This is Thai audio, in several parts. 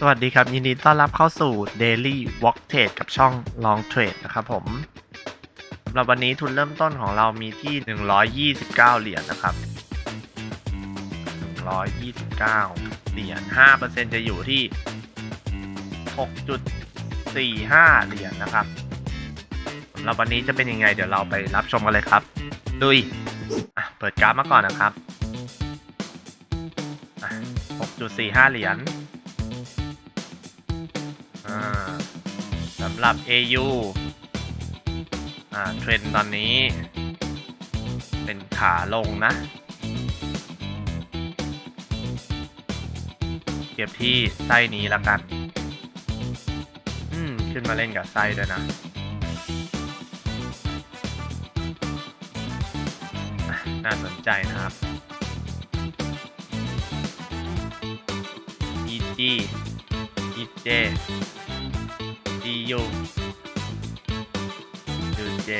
สวัสดีครับ ยินดีต้อนรับเข้าสู่ Daily Walk Trade กับช่อง Long Trade นะครับผมสำหรับวันนี้ทุนเริ่มต้นของเรามีที่ 129 เหรียญนะครับ 129 เหรียญ 5%จะอยู่ที่ 6.45 เหรียญนะครับสำหรับวันนี้จะเป็นยังไง เดี๋ยวเราไปรับชมกันเลยครับดุยอะเปิดกราฟมาก่อนนะครับอะ6.45 เหรียญำหรับ AU อ่าเทรนตอนนี้ เป็นขาลงนะ เก็บที่ไส้นี้แล้วกัน อืม ขึ้นมาเล่นกับไส้ด้วยนะอะน่าสนใจนะครับ EG EJ DU UJ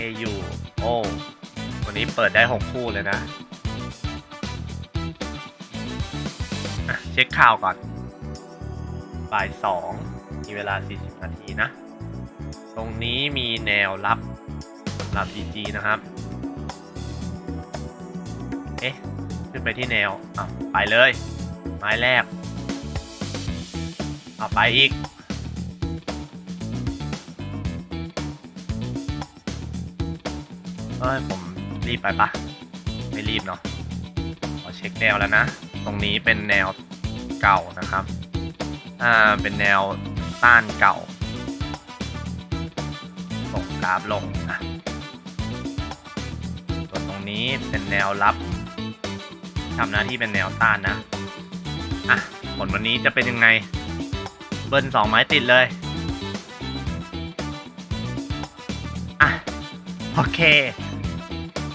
AU โอ้วันนี้เปิดได้ 6 คู่เลยนะะเช็คข่าวก่อน บ่าย2มีเวลา 40 นาทีนะ ตรงนี้มีแนวรับสำหรับ DG นะครับ เอ๊ะ ขึ้นไปที่แนวอะไปเลย ไม้แรก เอาไปอีก เอ้ย ผมรีบไปปะไม่รีบเนาะขอเช็คแนวแล้วนะ ตรงนี้เป็นแนวเก่านะครับ อ่า เป็นแนวต้านเก่า ส่งกราฟลงนะส่วนตรงนี้เป็นแนวรับทำหน้าที่เป็นแนวต้านนะ อะ ผลวันนี้จะเป็นยังไง เบิ้ลสองไม้ติดเลย อะ โอเค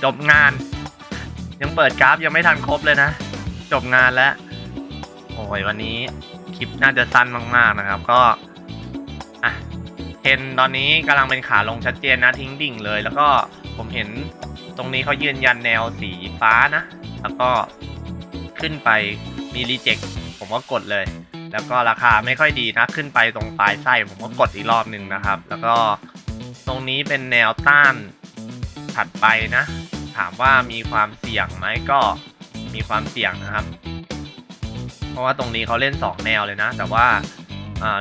จบงาน ยังเปิดกราฟยังไม่ทันครบเลยนะ จบงานแล้ว โอ้ยวันนี้คลิปน่าจะสั้นมาก ๆ นะครับ ก็ อะเทนตอนนี้กำลังเป็นขาลงชัดเจนนะทิ้งดิ่งเลย แล้วก็ผมเห็นตรงนี้เขายืนยันแนวสีฟ้านะ แล้วก็ขึ้นไปมีรีเจ็คผมก็กดเลย แล้วก็ราคาไม่ค่อยดีนะขึ้นไปตรงปลายไส้ผมก็กดอีกรอบหนึ่งนะครับ แล้วก็ตรงนี้เป็นแนวต้านถัดไปนะ ถามว่ามีความเสี่ยงไหมก็มีความเสี่ยงนะครับ เพราะว่าตรงนี้เขาเล่น 2 แนวเลยนะ แต่ว่า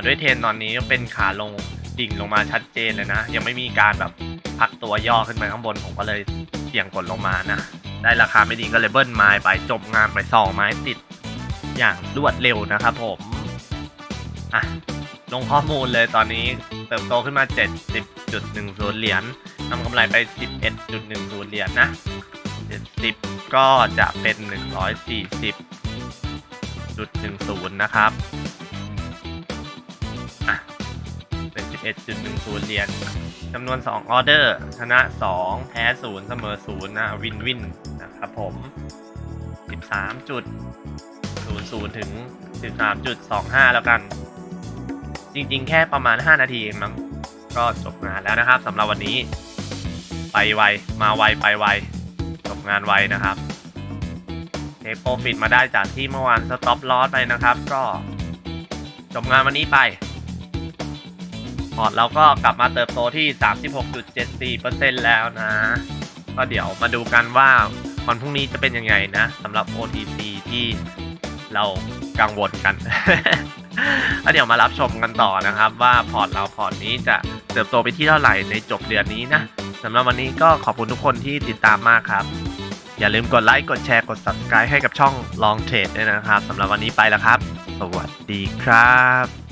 ด้วยเทรนตอนนี้เป็นขาลงดิ่งลงมาชัดเจนเลยนะ ยังไม่มีการแบบพักตัวย่อขึ้นไปข้างบน ผมก็เลยเสี่ยงกดลงมานะ ได้ราคาไม่ดีก็เลยเบิ้ลไม้ไปจบงานไปสองไม้ติดอย่างรวดเร็วนะครับผม อะ ลงข้อมูลเลยตอนนี้เติบโตขึ้นมา 70.10 เหรียญทำกำไรไป 11.10 เหรียญนะ 70 ก็จะเป็น 140.10 นะครับอะเป็น 11.10 เหรียญจำนวน 2 ออเดอร์ ชนะ 2 แพ้ 0 เสมอ 0 นะ วินวินนะครับผม 13จุด00 ถึง 13.25 แล้วกัน จริง ๆ แค่ประมาณ 5 นาทีมั้งก็จบงานแล้วนะครับสำหรับวันนี้ ไปไว มาไวไปไว จบงานไวนะครับเทคโปรฟิตมาได้จากที่เมื่อวานสต็อปลอสไปนะครับ ก็จบงานวันนี้ไปพอร์ตเราก็กลับมาเติบโตที่ 36.74%แล้วนะ ก็เดี๋ยวมาดูกันว่าวันพรุ่งนี้จะเป็นยังไงนะสำหรับ OTC ที่เรากังวลกัน แล้วเดี๋ยวมารับชมกันต่อนะครับ ว่าพอร์ตเราพอร์ตนี้จะเติบโตไปที่เท่าไหร่ในจบเดือนนี้นะสำหรับวันนี้ก็ขอบคุณทุกคนที่ติดตามมากครับ อย่าลืมกดไลค์ กดแชร์ กด subscribe ให้กับช่อง Long Trade ด้วยนะครับสำหรับวันนี้ไปแล้วครับ สวัสดีครับ